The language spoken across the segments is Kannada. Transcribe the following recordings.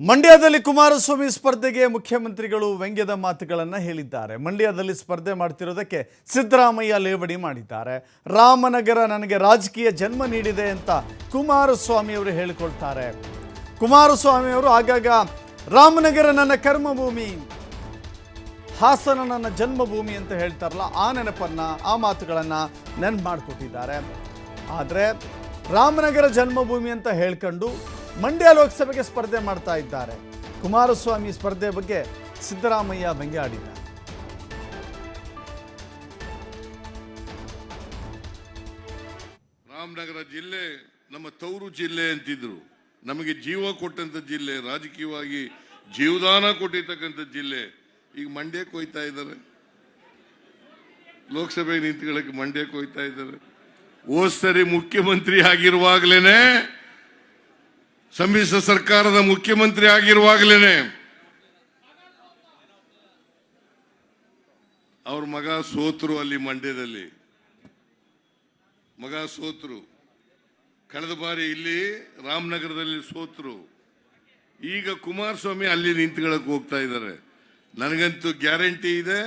ಮಂಡ್ಯದಲ್ಲಿ ಕುಮಾರಸ್ವಾಮಿ ಸ್ಪರ್ಧೆಗೆ ಮುಖ್ಯಮಂತ್ರಿಗಳು ವ್ಯಂಗ್ಯದ ಮಾತುಗಳನ್ನು ಹೇಳಿದ್ದಾರೆ. ಮಂಡ್ಯದಲ್ಲಿ ಸ್ಪರ್ಧೆ ಮಾಡ್ತಿರೋದಕ್ಕೆ ಸಿದ್ದರಾಮಯ್ಯ ಲೇವಡಿ ಮಾಡಿದ್ದಾರೆ. ರಾಮನಗರ ನನಗೆ ರಾಜಕೀಯ ಜನ್ಮ ನೀಡಿದೆ ಅಂತ ಕುಮಾರಸ್ವಾಮಿ ಅವರು ಹೇಳಿಕೊಳ್ತಾರೆ. ಕುಮಾರಸ್ವಾಮಿ ಅವರು ಆಗಾಗ, ರಾಮನಗರ ನನ್ನ ಕರ್ಮಭೂಮಿ, ಹಾಸನ ನನ್ನ ಜನ್ಮಭೂಮಿ ಅಂತ ಹೇಳ್ತಾರಲ್ಲ, ಆ ನೆನಪನ್ನ, ಆ ಮಾತುಗಳನ್ನು ನೆನ್ಪು ಮಾಡಿಕೊಟ್ಟಿದ್ದಾರೆ. ಆದರೆ, ರಾಮನಗರ ಜನ್ಮಭೂಮಿ ಅಂತ ಹೇಳ್ಕೊಂಡು ಮಂಡ್ಯ ಲೋಕಸಭೆಗೆ ಸ್ಪರ್ಧೆ ಮಾಡ್ತಾ ಇದ್ದಾರೆ. ಕುಮಾರಸ್ವಾಮಿ ಸ್ಪರ್ಧೆ ಬಗ್ಗೆ ಸಿದ್ದರಾಮಯ್ಯ ವ್ಯಂಗ್ಯ ರಾಮನಗರ ಜಿಲ್ಲೆ ನಮ್ಮ ತವರು ಜಿಲ್ಲೆ ಅಂತಿದ್ರು. ನಮಗೆ ಜೀವ ಕೊಟ್ಟಂತ ಜಿಲ್ಲೆ, ರಾಜಕೀಯವಾಗಿ ಜೀವದಾನ ಕೊಟ್ಟಿರ್ತಕ್ಕಂಥ ಜಿಲ್ಲೆ. ಈಗ ಮಂಡ್ಯಕ್ಕೆ ಹೋಯ್ತಾ ಇದ್ದಾರೆ. ಲೋಕಸಭೆ ನಿಂತ್ಕೊಳ್ಳಕ್ಕೆ ಮಂಡ್ಯಕ್ಕೆ ಹೋಯ್ತಾ ಇದ್ದಾರೆ. ಓದ್ ಸರಿ ಮುಖ್ಯಮಂತ್ರಿ ಆಗಿರುವಾಗಲೇನೆ ಸಮ್ಮಿಶ್ರ ಸರ್ಕಾರದ ಮುಖ್ಯಮಂತ್ರಿ ಆಗಿರುವಾಗಲೇನೆ ಅವ್ರ ಮಗ ಸೋತರು ಅಲ್ಲಿ ಮಂಡ್ಯದಲ್ಲಿ. ಮಗ ಸೋತರು. ಕಳೆದ ಬಾರಿ ಇಲ್ಲಿ ರಾಮನಗರದಲ್ಲಿ ಸೋತರು. ಈಗ ಕುಮಾರಸ್ವಾಮಿ ಅಲ್ಲಿ ನಿಂತ್ಕೊಳ್ಳಕ್ಕೆ ಹೋಗ್ತಾ ಇದ್ದಾರೆ. ನನಗಂತೂ ಗ್ಯಾರಂಟಿ ಇದೆ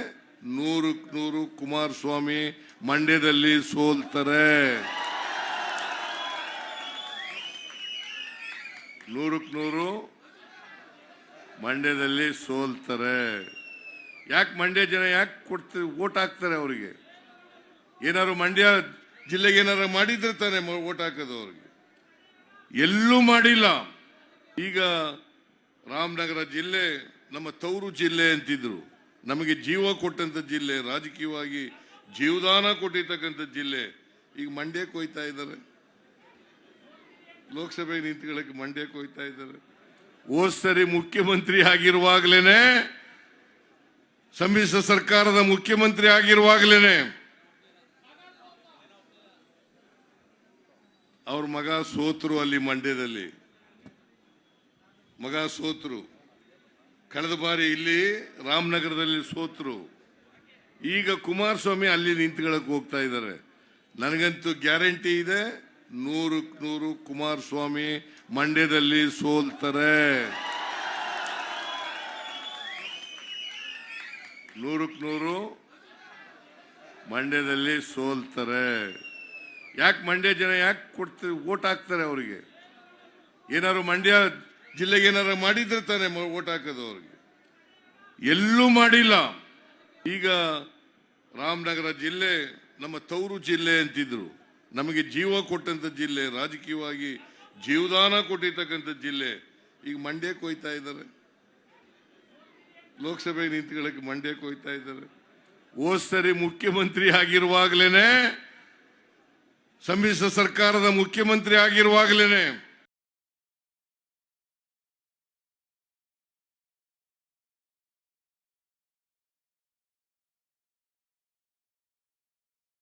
ನೂರಕ್ಕೆ ನೂರು ಕುಮಾರಸ್ವಾಮಿ ಮಂಡ್ಯದಲ್ಲಿ ಸೋಲ್ತಾರೆ. ನೂರಕ್ಕೆ ನೂರು ಮಂಡ್ಯದಲ್ಲಿ ಸೋಲ್ತಾರೆ. ಯಾಕೆ ಮಂಡ್ಯ ಜನ ಯಾಕೆ ಕೊಡ್ತಾರೆ ಓಟ್ ಹಾಕ್ತಾರೆ ಅವರಿಗೆ? ಏನಾದ್ರು ಮಂಡ್ಯ ಜಿಲ್ಲೆಗೆ ಏನಾರು ಮಾಡಿದ್ರೆ ತಾನೆ ಓಟ್ ಹಾಕೋದು ಅವ್ರಿಗೆ? ಎಲ್ಲೂ ಮಾಡಿಲ್ಲ. ಈಗ ರಾಮನಗರ ಜಿಲ್ಲೆ, ನಮ್ಮ ತವರು ಜಿಲ್ಲೆ ಅಂತಿದ್ರು. ನಮಗೆ ಜೀವ ಕೊಟ್ಟಂಥ ಜಿಲ್ಲೆ, ರಾಜಕೀಯವಾಗಿ ಜೀವದಾನ ಕೊಟ್ಟಿರ್ತಕ್ಕಂಥ ಜಿಲ್ಲೆ. ಈಗ ಮಂಡ್ಯಕ್ಕೆ ಹೋಯ್ತಾ ಇದ್ದಾರೆ. ಲೋಕಸಭೆಗೆ ನಿಂತ್ಕೊಳ್ಳಕ್ಕೆ ಮಂಡ್ಯಕ್ಕೆ ಹೋಗ್ತಾ ಇದ್ದಾರೆ. ಓದ್ ಸರಿ ಮುಖ್ಯಮಂತ್ರಿ ಆಗಿರುವಾಗಲೇನೆ, ಸಮ್ಮಿಶ್ರ ಸರ್ಕಾರದ ಮುಖ್ಯಮಂತ್ರಿ ಆಗಿರುವಾಗಲೇನೆ, ಅವ್ರ ಮಗ ಸೋತರು ಅಲ್ಲಿ ಮಂಡ್ಯದಲ್ಲಿ. ಮಗ ಸೋತರು. ಕಳೆದ ಬಾರಿ ಇಲ್ಲಿ ರಾಮನಗರದಲ್ಲಿ ಸೋತರು. ಈಗ ಕುಮಾರಸ್ವಾಮಿ ಅಲ್ಲಿ ನಿಂತ್ಕೊಳ್ಳಕ್ಕೆ ಹೋಗ್ತಾ ಇದ್ದಾರೆ. ನನಗಂತೂ ಗ್ಯಾರಂಟಿ ಇದೆ. ನೂರಕ್ಕೆ ನೂರು ಕುಮಾರಸ್ವಾಮಿ ಮಂಡ್ಯದಲ್ಲಿ ಸೋಲ್ತಾರೆ. ನೂರಕ್ಕೆ ನೂರು ಮಂಡ್ಯದಲ್ಲಿ ಸೋಲ್ತಾರೆ. ಯಾಕೆ ಮಂಡ್ಯ ಜನ ಯಾಕೆ ಕೊಡ್ತಾರೆ ಓಟ್ ಹಾಕ್ತಾರೆ ಅವರಿಗೆ? ಏನಾದ್ರು ಮಂಡ್ಯ ಜಿಲ್ಲೆಗೆ ಏನಾರು ಮಾಡಿದ್ರೆ ತಾನೆ ಓಟ್ ಹಾಕೋದು ಅವ್ರಿಗೆ? ಎಲ್ಲೂ ಮಾಡಿಲ್ಲ. ಈಗ ರಾಮನಗರ ಜಿಲ್ಲೆ ನಮ್ಮ ತವರು ಜಿಲ್ಲೆ ಅಂತಿದ್ರು. ನಮಗೆ ಜೀವ ಕೊಟ್ಟಂತ ಜಿಲ್ಲೆ, ರಾಜಕೀಯವಾಗಿ ಜೀವದಾನ ಕೊಟ್ಟಿರ್ತಕ್ಕಂಥ ಜಿಲ್ಲೆ, ಈಗ ಮಂಡ್ಯಕ್ಕೆ ಹೋಯ್ತಾ ಇದ್ದಾರೆ. ಲೋಕಸಭೆಗೆ ನಿಂತ್ಕೊಳ್ಳಕ್ಕೆ ಮಂಡ್ಯಕ್ಕೆ ಹೋಯ್ತಾ ಇದ್ದಾರೆ. ಸರಿ ಮುಖ್ಯಮಂತ್ರಿ ಆಗಿರುವಾಗಲೇನೆ, ಸಮ್ಮಿಶ್ರ ಸರ್ಕಾರದ ಮುಖ್ಯಮಂತ್ರಿ ಆಗಿರುವಾಗಲೇನೆ